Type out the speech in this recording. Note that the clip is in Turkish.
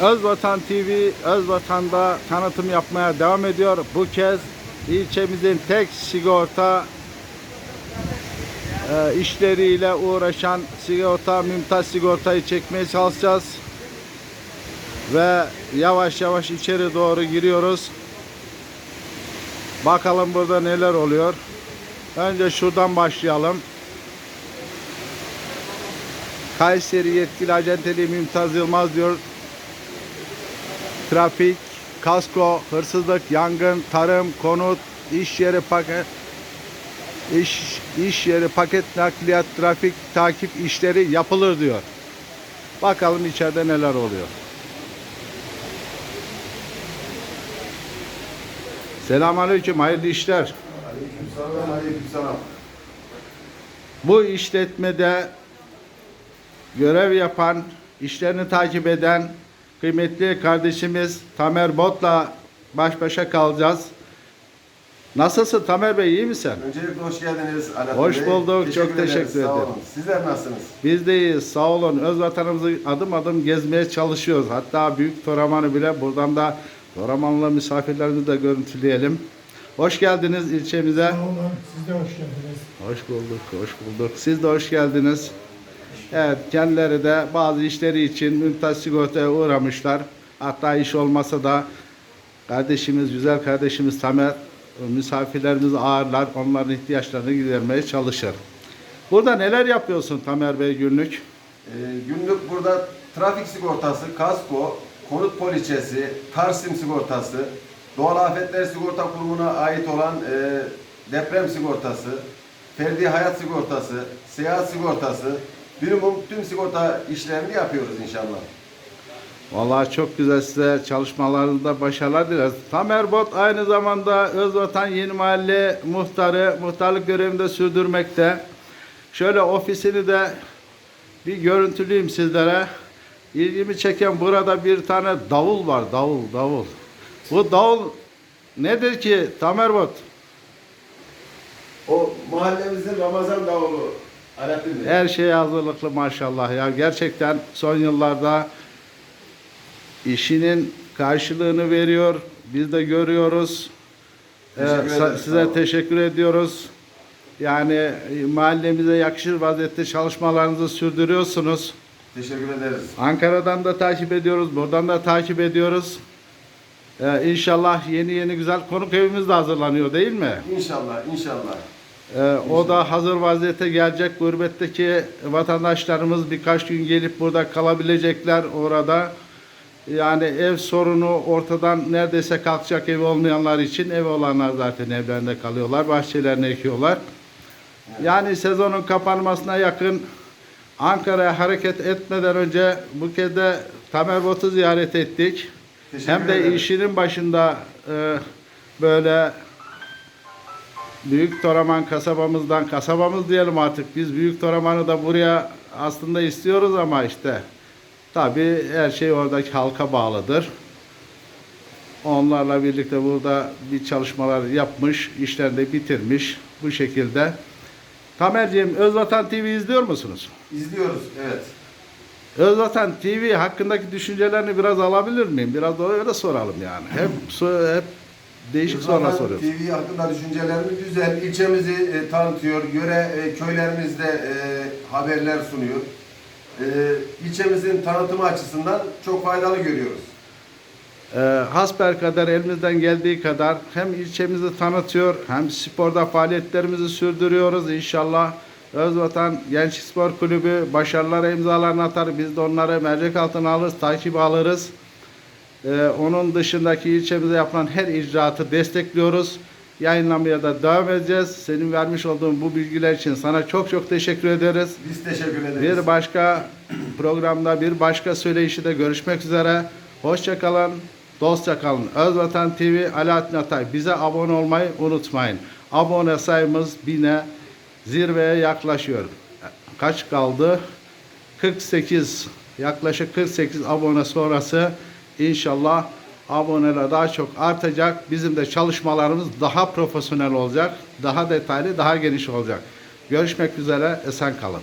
Özvatan TV Özvatan'da tanıtım yapmaya devam ediyor. Bu kez ilçemizin tek sigorta e, işleriyle uğraşan sigorta Mümtaz Sigorta'yı çekmeye çalışacağız. Ve yavaş yavaş içeri doğru giriyoruz. Bakalım burada neler oluyor. Önce şuradan başlayalım. Kayseri yetkili acenteliği Mümtaz Yılmaz diyor. Trafik, kasko, hırsızlık, yangın, tarım, konut, iş yeri paket iş, iş yeri paket nakliyat, trafik takip işleri yapılır diyor. Bakalım içeride neler oluyor. Selamünaleyküm, hayırlı işler. Aleykümselam, aleykümselam. Bu işletmede görev yapan, işlerini takip eden kıymetli kardeşimiz Tamer Bot'la baş başa kalacağız. Nasılsın Tamer Bey, iyi misin? Öncelikle hoş geldiniz Alaaddin Hoş Bey. bulduk, çok ederiz, teşekkür sağ ederim. olun. Sizler nasılsınız? Biz de iyiyiz, sağ olun. Öz vatanımızı adım adım gezmeye çalışıyoruz. Hatta Büyük Toraman'ı bile buradan da Toramanlı misafirlerimizi de görüntüleyelim. Hoş geldiniz ilçemize. Sağ olun, siz de hoş geldiniz. Hoş bulduk, hoş bulduk. Siz de hoş geldiniz. Evet, kendileri de bazı işleri için Mümtaz Sigorta'ya uğramışlar. Hatta iş olmasa da kardeşimiz, güzel kardeşimiz Tamer misafirlerimizi ağırlar, onların ihtiyaçlarını gidermeye çalışır. Burada neler yapıyorsun Tamer Bey günlük? Ee, günlük burada trafik sigortası, kasko, konut poliçesi, Tarsim sigortası, Doğal Afetler Sigorta Kurumu'na ait olan e, deprem sigortası, ferdi hayat sigortası, seyahat sigortası, minimum tüm sigorta işlerini yapıyoruz inşallah. Vallahi çok güzel size çalışmalarınızda başarılar dileriz. Tamer Bot aynı zamanda Özvatan Yeni Mahalle muhtarı, muhtarlık görevini de sürdürmekte. Şöyle ofisini de bir görüntüleyeyim sizlere. İlgimi çeken burada bir tane davul var, davul, davul. Bu davul nedir ki Tamer Bot? O mahallemizin Ramazan davulu Her şeye hazırlıklı maşallah ya. Gerçekten son yıllarda işinin karşılığını veriyor. Biz de görüyoruz. Ee, Teşekkür ederiz, size teşekkür ediyoruz. Yani e, mahallemize yakışır vaziyette çalışmalarınızı sürdürüyorsunuz. Teşekkür ederiz. Ankara'dan da takip ediyoruz, buradan da takip ediyoruz. Ee, inşallah yeni yeni güzel konuk evimiz de hazırlanıyor değil mi? İnşallah, inşallah. Ee, o da hazır vaziyete gelecek. Gurbetteki vatandaşlarımız birkaç gün gelip burada kalabilecekler orada. Yani ev sorunu ortadan neredeyse kalkacak ev olmayanlar için ev olanlar zaten evlerinde kalıyorlar. Bahçelerini ekiyorlar. Yani sezonun kapanmasına yakın Ankara'ya hareket etmeden önce bu kez de Tamer Bot'u ziyaret ettik. Teşekkür Hem de ederim. işinin başında e, böyle Büyük Toraman kasabamızdan, kasabamız diyelim artık. Biz Büyük Toraman'ı da buraya aslında istiyoruz ama işte tabii her şey oradaki halka bağlıdır. Onlarla birlikte burada bir çalışmalar yapmış, işlerini de bitirmiş bu şekilde. Tamerciğim Özvatan TV izliyor musunuz? İzliyoruz, evet. Özvatan TV hakkındaki düşüncelerini biraz alabilir miyim? Biraz da öyle soralım yani. Hep hep değişik sorular soruyoruz. TV hakkında düşüncelerimiz güzel. İlçemizi e, tanıtıyor. Göre e, köylerimizde e, haberler sunuyor. E, ilçemizin tanıtımı açısından çok faydalı görüyoruz. Ee, hasbelkader elimizden geldiği kadar hem ilçemizi tanıtıyor hem sporda faaliyetlerimizi sürdürüyoruz inşallah. Özvatan Genç Spor Kulübü başarılara imzalarını atar. Biz de onları mercek altına alırız, takip alırız. Ee, onun dışındaki ilçemize yapılan her icraatı destekliyoruz. Yayınlamaya da devam edeceğiz. Senin vermiş olduğun bu bilgiler için sana çok çok teşekkür ederiz. Biz teşekkür ederiz. Bir başka programda bir başka söyleyişi de görüşmek üzere. Hoşça kalın, dostça kalın. Özvatan TV Alaaddin Atay. Bize abone olmayı unutmayın. Abone sayımız bine zirveye yaklaşıyor. Kaç kaldı? 48. Yaklaşık 48 abone sonrası inşallah aboneler daha çok artacak. Bizim de çalışmalarımız daha profesyonel olacak. Daha detaylı, daha geniş olacak. Görüşmek üzere. Esen kalın.